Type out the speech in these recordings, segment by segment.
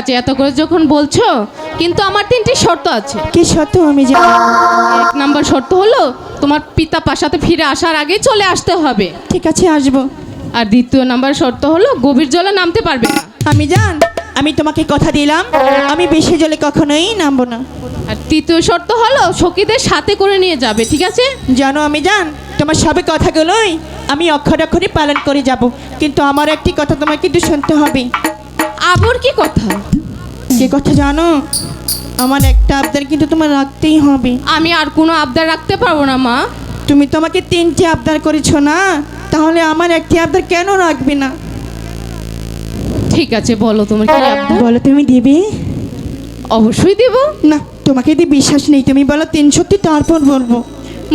আছে এত করে যখন বলছো কিন্তু আমার তিনটি শর্ত আছে। কি শর্ত আমি জানি? এক নাম্বার শর্ত হলো তোমার পিতা পাশাতে ফিরে আসার আগেই চলে আসতে হবে। ঠিক আছে আসব। আর দ্বিতীয় নাম্বার শর্ত হলো গভীর জলে নামতে পারবে না। আমি জান আমি তোমাকে কথা দিলাম আমি বেশি জলে কখনোই নামবো না। আর তৃতীয় শর্ত হলো সখীদের সাথে করে নিয়ে যাবে ঠিক আছে? জানো আমি জান তোমার সবে কথাগুলোই আমি অক্ষর অক্ষরে পালন করে যাব কিন্তু আমার একটি কথা তোমার কিন্তু শুনতে হবে। আবার কি কথা? যে কথা জানো? আমার একটা আবদার কিন্তু তোমার রাখতেই হবে। আমি আর কোনো আবদার রাখতে পারব না মা। তুমি তোমাকে তিনটি আবদার করেছ না? তাহলে আমার একটি আবদার কেন রাখবে না? ঠিক আছে বলো তোমার কি আবদার বলো তুমি দিবে? অবশ্যই দেব। না তোমাকে দিয়ে বিশ্বাস নেই। তুমি বলো তিন সত্যি তারপর বলব।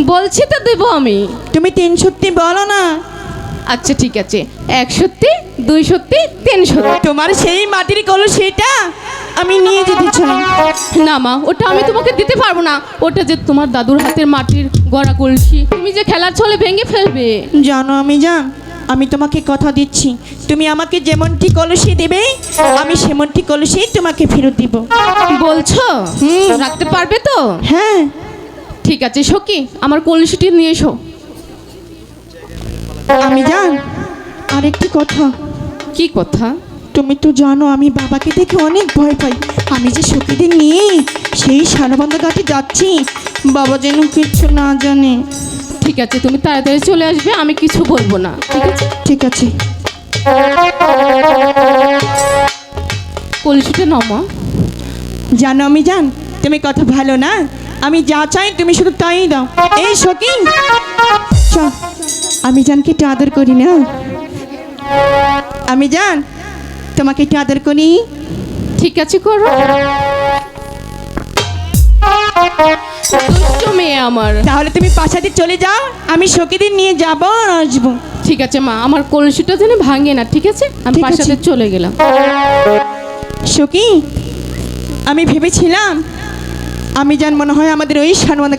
বলছি তো দেবো আমি। তুমি তিন সত্যি বলো না। আচ্ছা ঠিক আছে। এক সত্যি দুই সত্যি তিন সত্যি। তোমার সেই মাটির কলসিটা আমি নিয়ে যেতে চাই না মা ওটা আমি তোমাকে দিতে পারব না। ওটা যে তোমার দাদুর হাতের মাটির গড়া কলসি তুমি যে খেলার ছলে ভেঙে ফেলবে। জানো আমি জান আমি তোমাকে কথা দিচ্ছি। তুমি আমাকে যেমনটি কলসি দেবে আমি সেমনটি কলসি তোমাকে ফেরত দিব। বলছো। রাখতে পারবে তো? হ্যাঁ। ঠিক আছে সখী আমার কলসিটি নিয়ে এসো। আমি জান আরেকটি কথা। কি কথা? তুমি তো জানো আমি বাবাকে দেখে অনেক ভয় পাই। আমি যে সখীদের নিয়ে সেই সারবন্ধ ঘাটে যাচ্ছি বাবা যেন কিচ্ছু না জানে। ঠিক আছে তুমি তাড়াতাড়ি চলে আসবে আমি কিছু বলব না ঠিক আছে? ঠিক আছে। কলসিটা নাও মা। জানো আমি জান তুমি কথা ভালো না? আমি যা চাই তুমি শুধু তাই দাও। এই সখী! আমি জানকে একটু আদর করি না? আমি জান তোমাকে একটু আদর করি। ঠিক আছে করো। দুষ্ট মেয়ে আমার। তাহলে তুমি পাশাতে চলে যাও আমি সখীদের নিয়ে যাব আর আসব। ঠিক আছে মা আমার কলসিটা যেন ভাঙে না ঠিক আছে? আমি ঠিক আছে। পাশাতে চলে গেলাম। সখী আমি ভেবেছিলাম আমি জান মনে হয় আমাদের ওই সানবন্ধ